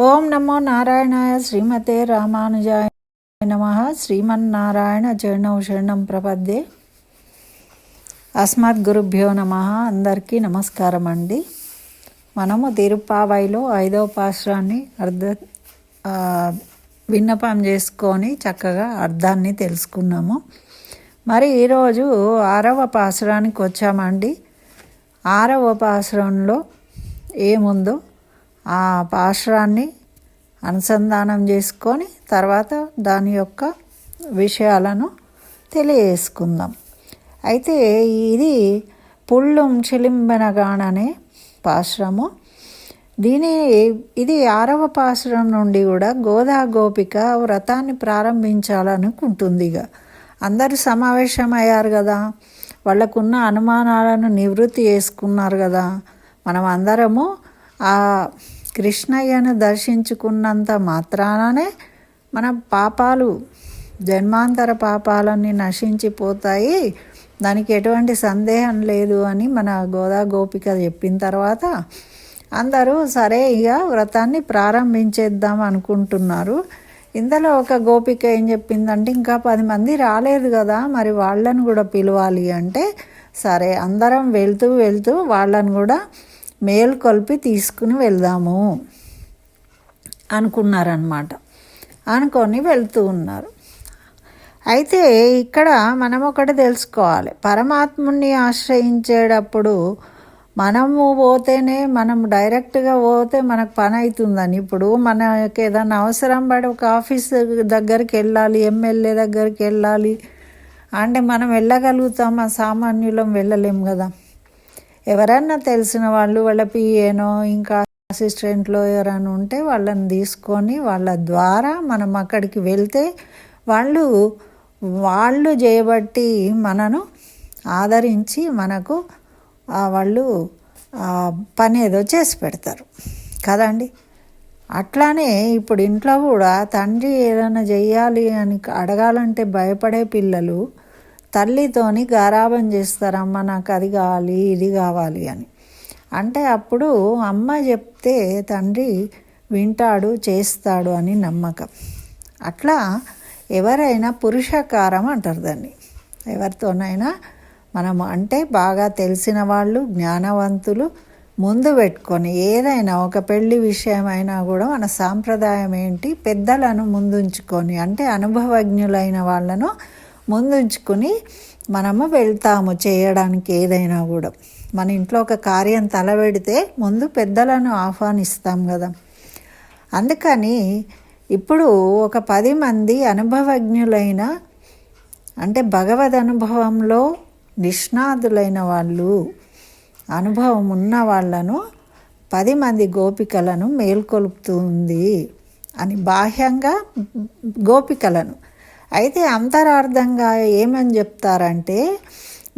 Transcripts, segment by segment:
ఓం నమో నారాయణాయ శ్రీమతే రామానుజాయ నమ. శ్రీమన్నారాయణ చరణం శరణం ప్రపద్దే అస్మద్ గురుభ్యో నమ. అందరికీ నమస్కారం అండి మనము తిరుపావైలో ఐదవ పాశ్రాన్ని అర్ధ విన్నపం చేసుకొని చక్కగా అర్థాన్ని తెలుసుకున్నాము. మరి ఈరోజు ఆరవ పాశ్రానికి వచ్చామండి. ఆరవ పాశ్రంలో ఏముందో ఆ పాశ్రాన్ని అనుసంధానం చేసుకొని తర్వాత దాని యొక్క విషయాలను తెలియజేసుకుందాం. అయితే ఇది పుళ్ళుం చిలింబెనగాననే పాశ్రము. దీని ఇది ఆరవ పాశ్రం నుండి కూడా గోదా గోపిక వ్రతాన్ని ప్రారంభించాలనుకుంటుంది ఇక. అందరూ సమావేశమయ్యారు కదా. వాళ్ళకున్న అనుమానాలను నివృత్తి చేసుకున్నారు కదా. మనం అందరము ఆ కృష్ణయ్యను దర్శించుకున్నంత మాత్రాననే మన పాపాలు జన్మాంతర పాపాలన్నీ నశించిపోతాయి. దానికి ఎటువంటి సందేహం లేదు అని మన గోదా గోపిక చెప్పిన తర్వాత అందరూ సరే ఇక వ్రతాన్ని ప్రారంభించేద్దాం అనుకుంటున్నారు. ఇందులో ఒక గోపిక ఏం చెప్పిందంటే ఇంకా పది మంది రాలేదు కదా మరి వాళ్ళని కూడా పిలవాలి అంటే సరే అందరం వెళ్తూ వెళ్తూ వాళ్ళని కూడా మేల్కొల్పి తీసుకుని వెళ్దాము అనుకున్నారనమాట అనుకొని వెళ్తూ ఉన్నారు. అయితే ఇక్కడ మనం ఒకటి తెలుసుకోవాలి. పరమాత్ముని ఆశ్రయించేటప్పుడు మనము పోతేనే మనం డైరెక్ట్గా పోతే మనకు పని అవుతుందని ఇప్పుడు మనకి ఏదైనా అవసరం పడి ఒక ఆఫీస్ దగ్గరికి వెళ్ళాలి ఎమ్మెల్యే దగ్గరికి వెళ్ళాలి. అంటే మనం వెళ్ళగలుగుతామా? సామాన్యులం వెళ్ళలేము కదా. ఎవరన్నా తెలిసిన వాళ్ళు వాళ్ళ పిఏనో ఇంకా అసిస్టెంట్లో ఎవరైనా ఉంటే వాళ్ళని తీసుకొని వాళ్ళ ద్వారా మనం అక్కడికి వెళ్తే వాళ్ళు వాళ్ళు చేయబట్టి మనను ఆదరించి మనకు వాళ్ళు పని ఏదో చేసి పెడతారు. కదండి? అట్లానే ఇప్పుడు ఇంట్లో కూడా తండ్రి ఏదైనా చేయాలి అని అడగాలంటే భయపడే పిల్లలు తల్లితోని గారాబం చేస్తారమ్మ నాకు అది కావాలి ఇది కావాలి అని. అంటే అప్పుడు అమ్మ చెప్తే తండ్రి వింటాడు చేస్తాడు అని నమ్మకం. అట్లా ఎవరైనా పురుషకారం అంటారు దాన్ని. ఎవరితోనైనా మనం అంటే బాగా తెలిసిన వాళ్ళు జ్ఞానవంతులు ముందు పెట్టుకొని ఏదైనా ఒక పెళ్ళి విషయమైనా కూడా మన సాంప్రదాయం ఏంటి పెద్దలను ముందుంచుకొని అంటే అనుభవజ్ఞులైన వాళ్ళను ముందుంచుకుని మనము వెళ్తాము చేయడానికి ఏదైనా కూడా. మన ఇంట్లో ఒక కార్యం తలబెడితే ముందు పెద్దలను ఆహ్వానిస్తాం కదా. అందుకని ఇప్పుడు ఒక పది మంది అనుభవజ్ఞులైన అంటే భగవద్ అనుభవంలో నిష్ణాతులైన వాళ్ళు అనుభవం ఉన్న వాళ్ళను పది మంది గోపికలను మేల్కొలుపుతుంది అని బాహ్యంగా గోపికలను. అయితే అంతరార్థంగా ఏమని చెప్తారంటే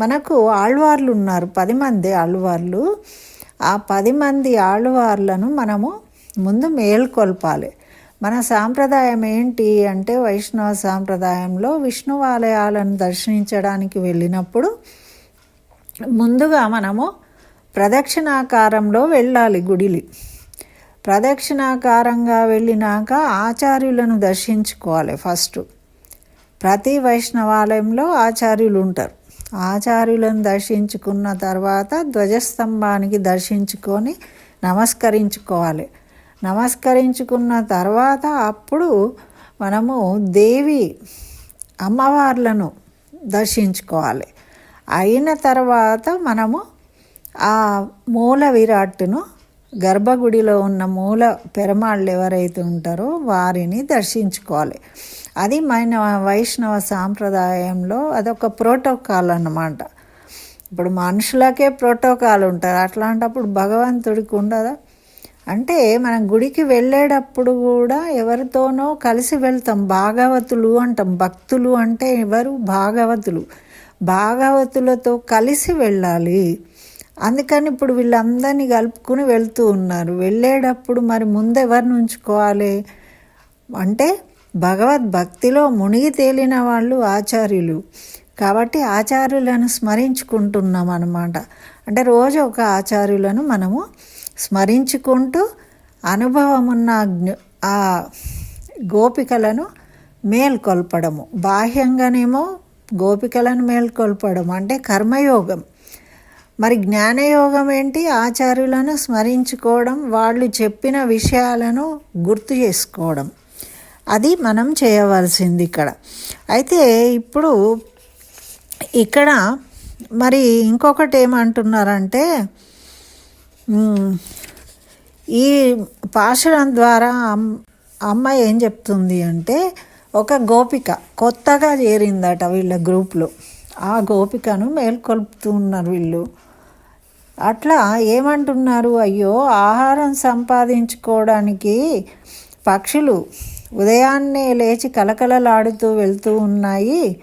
మనకు ఆళ్వార్లు ఉన్నారు పది మంది ఆళ్వార్లు. ఆ పది మంది ఆళ్వార్లను మనము ముందు మేల్కొల్పాలి. మన సాంప్రదాయం ఏంటి అంటే వైష్ణవ సాంప్రదాయంలో విష్ణువాలయాలను దర్శించడానికి వెళ్ళినప్పుడు ముందుగా మనము ప్రదక్షిణాకారంలో వెళ్ళాలి గుడిలి. ప్రదక్షిణాకారంగా వెళ్ళినాక ఆచార్యులను దర్శించుకోవాలి ఫస్ట్. ప్రతి వైష్ణవాలయంలో ఆచార్యులు ఉంటారు ఆచార్యులను దర్శించుకున్న తర్వాత ధ్వజస్తంభానికి దర్శించుకొని నమస్కరించుకోవాలి. నమస్కరించుకున్న తర్వాత అప్పుడు మనము దేవి అమ్మవార్లను దర్శించుకోవాలి. అయిన తర్వాత మనము ఆ మూల విరాట్టును గర్భగుడిలో ఉన్న మూల పెరమాళ్ళు ఎవరైతే ఉంటారో వారిని దర్శించుకోవాలి. అది మన వైష్ణవ సాంప్రదాయంలో అదొక ప్రోటోకాల్ అన్నమాట. ఇప్పుడు మనుషులకే ప్రోటోకాల్ ఉంటారు అట్లాంటప్పుడు భగవంతుడికి ఉండదా? అంటే మనం గుడికి వెళ్ళేటప్పుడు కూడా ఎవరితోనో కలిసి వెళ్తాం. భాగవతులు అంటాం. భక్తులు అంటే ఎవరు? భాగవతులు. భాగవతులతో కలిసి వెళ్ళాలి. అందుకని ఇప్పుడు వీళ్ళందరినీ కలుపుకుని వెళ్తూ ఉన్నారు. వెళ్ళేటప్పుడు మరి ముందు ఎవరిని ఉంచుకోవాలి? అంటే భగవద్భక్తిలో మునిగి తేలిన వాళ్ళు ఆచార్యులు. కాబట్టి ఆచార్యులను స్మరించుకుంటున్నాం అన్నమాట అంటే రోజు ఒక ఆచార్యులను మనము స్మరించుకుంటూ అనుభవం ఉన్న ఆ గోపికలను మేల్కొల్పడము. బాహ్యంగానేమో గోపికలను మేల్కొల్పడం అంటే కర్మయోగం. మరి జ్ఞానయోగం ఏంటి? ఆచార్యులను స్మరించుకోవడం వాళ్ళు చెప్పిన విషయాలను గుర్తు చేసుకోవడం. అది మనం చేయవలసింది ఇక్కడ. అయితే ఇప్పుడు ఇక్కడ మరి ఇంకొకటి ఏమంటున్నారంటే ఈ పాశురం ద్వారా అమ్- అమ్మ ఏం చెప్తుంది అంటే ఒక గోపిక కొత్తగా చేరిందట వీళ్ళ గ్రూప్లో. ఆ గోపికను మేల్కొల్పుతున్నారు వీళ్ళు. అట్లా ఏమంటున్నారు? అయ్యో ఆహారం సంపాదించుకోవడానికి పక్షులు ఉదయాన్నే లేచి కలకలలాడుతూ వెళ్తూ ఉన్నాయి.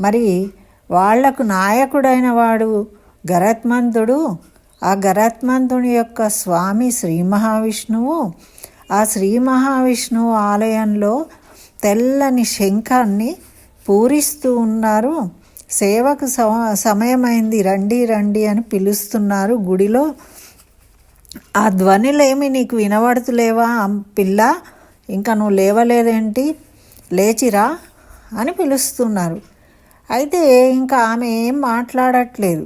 మరి వాళ్ళకు నాయకుడైన వాడు గరత్మంతుడు ఆ గరత్మంతుని యొక్క స్వామి శ్రీ మహావిష్ణువు. ఆ శ్రీ మహావిష్ణువు ఆలయంలో తెల్లని శంఖాన్ని పూరిస్తూ ఉన్నారు. సేవకు సమ- సమయమైంది రండి రండి అని పిలుస్తున్నారు గుడిలో. ఆ ధ్వనిలేమి నీకు వినబడుతులేవా పిల్ల? ఇంకా నువ్వు లేవలేదేంటి? లేచిరా? అని పిలుస్తున్నారు. అయితే ఇంకా ఆమె ఏం మాట్లాడట్లేదు.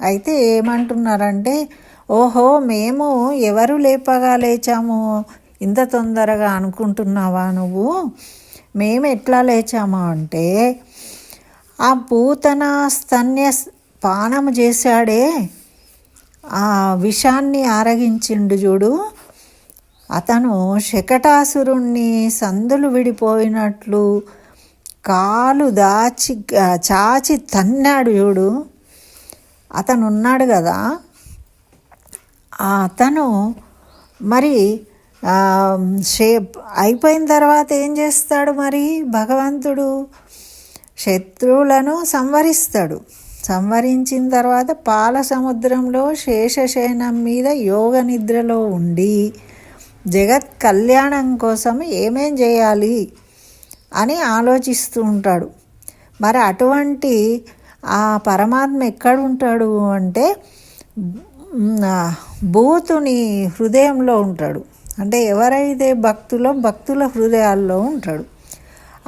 అయితే ఏమంటున్నారంటే ఓహో మేము ఎవరు లేపగా లేచాము? ఇంత తొందరగా అనుకుంటున్నావా నువ్వు? మేము ఎట్లా లేచాము అంటే ఆ పూతన స్తన్య పానము చేశాడే. ఆ విషాన్ని ఆరగించిండు చూడు. అతను శకటాసురుణ్ణి సందులు విడిపోయినట్లు కాలు దాచి చాచి తన్నాడు చూడు. అతను ఉన్నాడు కదా అతను మరి షేప్ అయిపోయిన తర్వాత ఏం చేస్తాడు మరి భగవంతుడు? శత్రువులను సంవరిస్తాడు. సంవరించిన తర్వాత పాల సముద్రంలో శేషశయనం మీద యోగ నిద్రలో ఉండి జగత్ కళ్యాణం కోసం ఏమేం చేయాలి అని ఆలోచిస్తూ ఉంటాడు. మరి అటువంటి ఆ పరమాత్మ ఎక్కడ ఉంటాడు అంటే భూతుని హృదయంలో ఉంటాడు. అంటే ఎవరైతే భక్తులో భక్తుల హృదయాల్లో ఉంటాడు.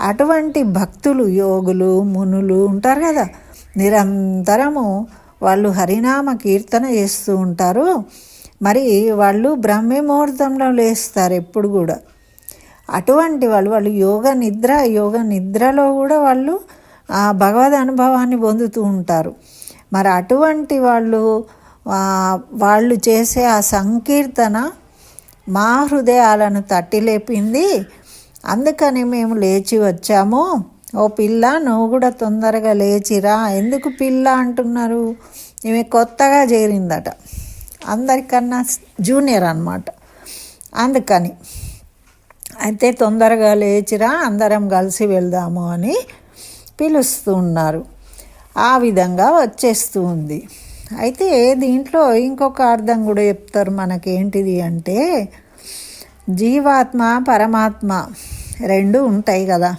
అటువంటి భక్తులు యోగులు మునులు ఉంటారు కదా. నిరంతరము వాళ్ళు హరినామ కీర్తన చేస్తూ ఉంటారు. మరి వాళ్ళు బ్రహ్మ ముహూర్తంలో లేస్తారు ఎప్పుడు కూడా. అటువంటి వాళ్ళు వాళ్ళు యోగ నిద్ర యోగ నిద్రలో కూడా వాళ్ళు ఆ భగవద్ అనుభవాన్ని పొందుతూ ఉంటారు. మరి అటువంటి వాళ్ళు వాళ్ళు చేసే ఆ సంకీర్తన మా హృదయాలను తట్టిలేపింది. అందుకని మేము లేచి వచ్చాము. ఓ పిల్ల నువ్వు కూడా తొందరగా లేచిరా. ఎందుకు పిల్ల అంటున్నారు? ఈమె కొత్తగా చేరిందట. అందరికన్నా జూనియర్ అన్నమాట. అందుకని అయితే తొందరగా లేచిరా అందరం కలిసి వెళ్దాము అని పిలుస్తూ ఉన్నారు. ఆ విధంగా వచ్చేస్తూ ఉంది. అయితే దీంట్లో ఇంకొక అర్థం కూడా చెప్తారు మనకేంటిది అంటే జీవాత్మ పరమాత్మ రెండు ఉంటాయి కదా.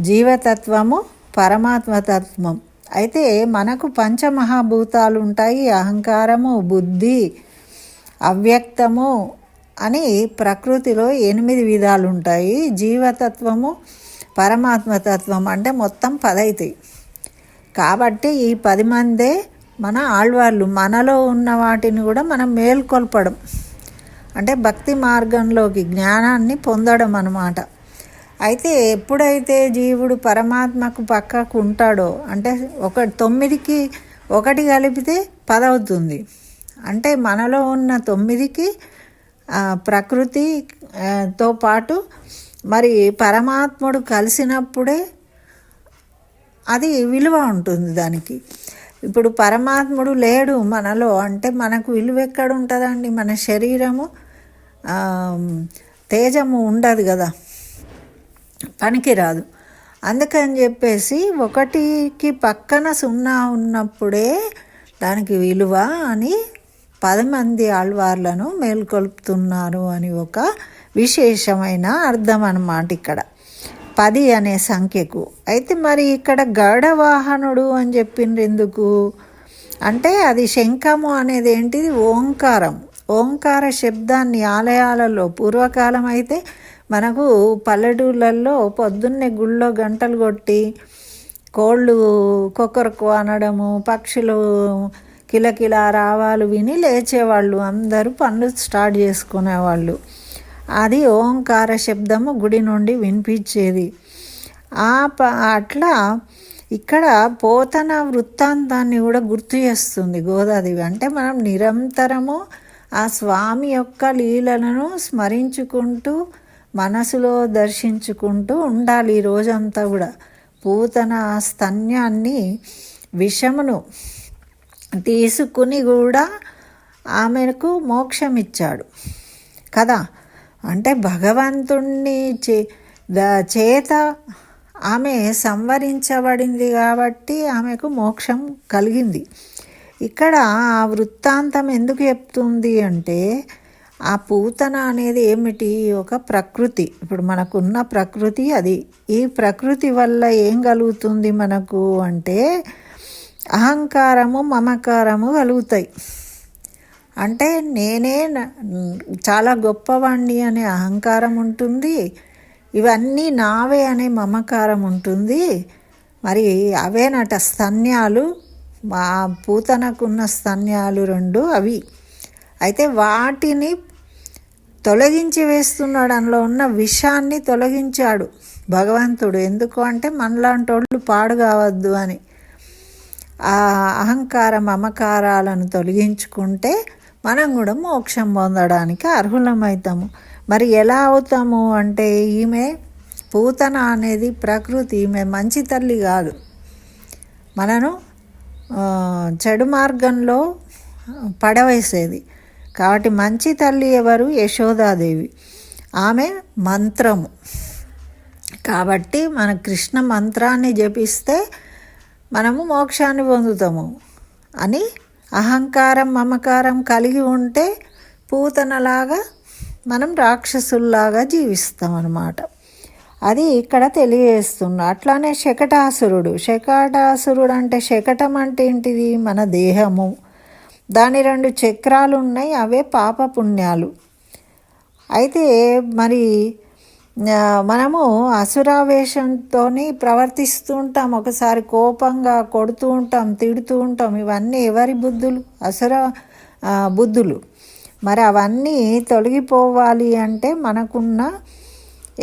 జీవతత్వము పరమాత్మతత్వం. అయితే మనకు పంచమహాభూతాలు ఉంటాయి. అహంకారము బుద్ధి అవ్యక్తము అని ప్రకృతిలో ఎనిమిది విధాలు ఉంటాయి. జీవతత్వము పరమాత్మతత్వం అంటే మొత్తం పదైతాయి. కాబట్టి ఈ పది మందే మన ఆళ్వాళ్ళు మనలో ఉన్న వాటిని కూడా మనం మేల్కొల్పడం. అంటే భక్తి మార్గంలోకి జ్ఞానాన్ని పొందడం అన్నమాట. అయితే ఎప్పుడైతే జీవుడు పరమాత్మకు పక్కకు ఉంటాడో అంటే ఒక తొమ్మిదికి ఒకటి కలిపితే పదవుతుంది. అంటే మనలో ఉన్న తొమ్మిదికి ప్రకృతితో ప్రకృతి తో పాటు మరి పరమాత్ముడు కలిసినప్పుడే అది విలువ ఉంటుంది దానికి. ఇప్పుడు పరమాత్ముడు లేడు మనలో అంటే మనకు విలువ ఎక్కడ ఉంటుందండి? మన శరీరము తేజము ఉండదు కదా. పనికిరాదు అందుకని చెప్పేసి ఒకటికి పక్కన సున్నా ఉన్నప్పుడే దానికి విలువ అని పది మంది ఆళ్వార్లను మేల్కొల్పుతున్నారు అని ఒక విశేషమైన అర్థం అన్నమాట ఇక్కడ. పది అనే సంఖ్యకు. అయితే మరి ఇక్కడ గరుడవాహనుడు అని చెప్పిండ్రు ఎందుకు? అంటే అది శంఖము అనేది ఏంటిది ఓంకారం. ఓంకార శబ్దాన్ని ఆలయాలలో పూర్వకాలం అయితే మనకు పల్లెటూళ్ళల్లో పొద్దున్నే గుళ్ళో గంటలు కొట్టి కోళ్ళు కొక్కరకు అనడము పక్షులు కిలకిల రావాలు విని లేచేవాళ్ళు. అందరూ పనులు స్టార్ట్ చేసుకునేవాళ్ళు. అది ఓంకార శబ్దము గుడి నుండి వినిపించేది. ఆ ప అట్లా ఇక్కడ పోతన వృత్తాంతాన్ని కూడా గుర్తు చేస్తుంది గోదాదేవి. అంటే మనం నిరంతరము ఆ స్వామి యొక్క లీలలను స్మరించుకుంటూ మనసులో దర్శించుకుంటూ ఉండాలి ఈ రోజంతా కూడా. పూతన స్తన్యాన్ని విషమును తీసుకుని కూడా ఆమెకు మోక్షం ఇచ్చాడు కదా? అంటే భగవంతుణ్ణి చే చేత ఆమె సంవరించబడింది కాబట్టి ఆమెకు మోక్షం కలిగింది. ఇక్కడ ఆ వృత్తాంతం ఎందుకు చెప్తుంది అంటే ఆ పూతన అనేది ఏమిటి? ఒక ప్రకృతి. ఇప్పుడు మనకున్న ప్రకృతి అది. ఈ ప్రకృతి వల్ల ఏం కలుగుతుంది మనకు అంటే అహంకారము మమకారము కలుగుతాయి. అంటే నేనే చాలా గొప్పవాణ్ణి అనే అహంకారం ఉంటుంది. ఇవన్నీ నావే అనే మమకారం ఉంటుంది. మరి అవేనట స్తన్యాలు. మా పూతనకున్న స్తన్యాలు రెండు అవి. అయితే వాటిని తొలగించి వేస్తున్నాడు. అందులో ఉన్న విషాన్ని తొలగించాడు భగవంతుడు. ఎందుకు అంటే మనలాంటి వాళ్ళు పాడు కావద్దు అని. ఆ అహంకార మమకారాలను తొలగించుకుంటే మనం కూడా మోక్షం పొందడానికి అర్హులమవుతాము మరి ఎలా అవుతాము అంటే ఈమె పూతన అనేది ప్రకృతి. ఈమె మంచి తల్లి కాదు. మనను చెడు మార్గంలో పడవేసేది. కాబట్టి మంచి తల్లి ఎవరు? యశోదాదేవి. ఆమె మంత్రము. కాబట్టి మన కృష్ణ మంత్రాన్ని జపిస్తే మనము మోక్షాన్ని పొందుతాము అని అహంకారం మమకారం కలిగి ఉంటే పూతనలాగా మనం రాక్షసుల్లాగా జీవిస్తాం అన్నమాట అది ఇక్కడ తెలియజేస్తున్నా. అట్లానే శకటాసురుడు. శకటాసురుడు అంటే శకటం అంటే ఏంటిది? మన దేహము. దాని రెండు చక్రాలు ఉన్నాయి అవే పాప పుణ్యాలు అయితే మరి మనము అసురావేశంతో ప్రవర్తిస్తూ ఉంటాం ఒకసారి కోపంగా కొడుతూ ఉంటాం తిడుతూ ఉంటాం. ఇవన్నీ ఎవరి బుద్ధులు? అసుర బుద్ధులు. మరి అవన్నీ తొలగిపోవాలి అంటే మనకున్న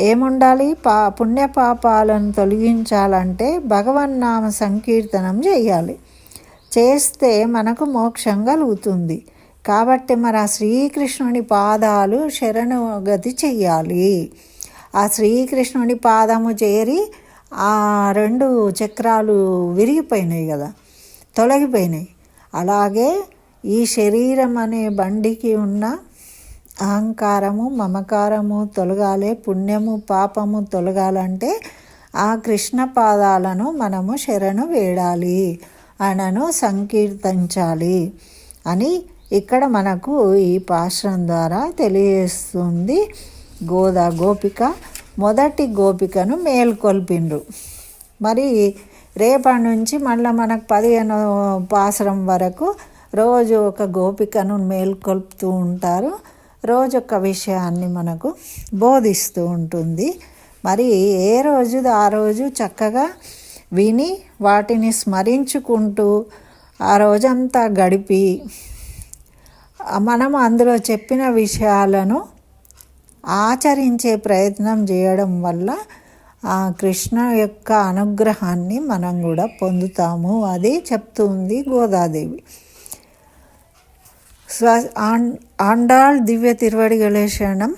ఏముండాలి? పా పుణ్యపాపాలను తొలగించాలంటే భగవన్నామ సంకీర్తనం చేయాలి. చేస్తే మనకు మోక్షం కలుగుతుంది. కాబట్టి మరి ఆ శ్రీకృష్ణుని పాదాలు శరణగతి చెయ్యాలి. ఆ శ్రీకృష్ణుని పాదము చేరి ఆ రెండు చక్రాలు విరిగిపోయినాయి కదా తొలగిపోయినాయి. అలాగే ఈ శరీరం అనే బండికి ఉన్న అహంకారము మమకారము తొలగాలి పుణ్యము పాపము తొలగాలంటే ఆ కృష్ణ పాదాలను మనము శరణు వేడాలి. అనను సంకీర్తించాలి అని ఇక్కడ మనకు ఈ పాశ్రం ద్వారా తెలియజేస్తుంది గోదా గోపిక. మొదటి గోపికను మేల్కొల్పిండ్రు మరి రేపటి నుంచి మళ్ళీ మనకు పదిహేను పాసరం వరకు రోజు ఒక గోపికను మేల్కొల్పుతూ ఉంటారు. రోజు ఒక విషయాన్ని మనకు బోధిస్తూ ఉంటుంది. మరి ఏ రోజు ఆ రోజు చక్కగా విని వాటిని స్మరించుకుంటూ ఆ రోజంతా గడిపి మనం అందులో చెప్పిన విషయాలను ఆచరించే ప్రయత్నం చేయడం వల్ల ఆ కృష్ణ యొక్క అనుగ్రహాన్ని మనం కూడా పొందుతాము. అది చెప్తుంది గోదాదేవి. స్వ ఆండాళ్ దివ్య తిరువడిగలే శరణం.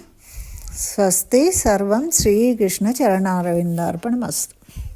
స్వస్తి సర్వం శ్రీకృష్ణ చరణారవిందార్పణమస్తు.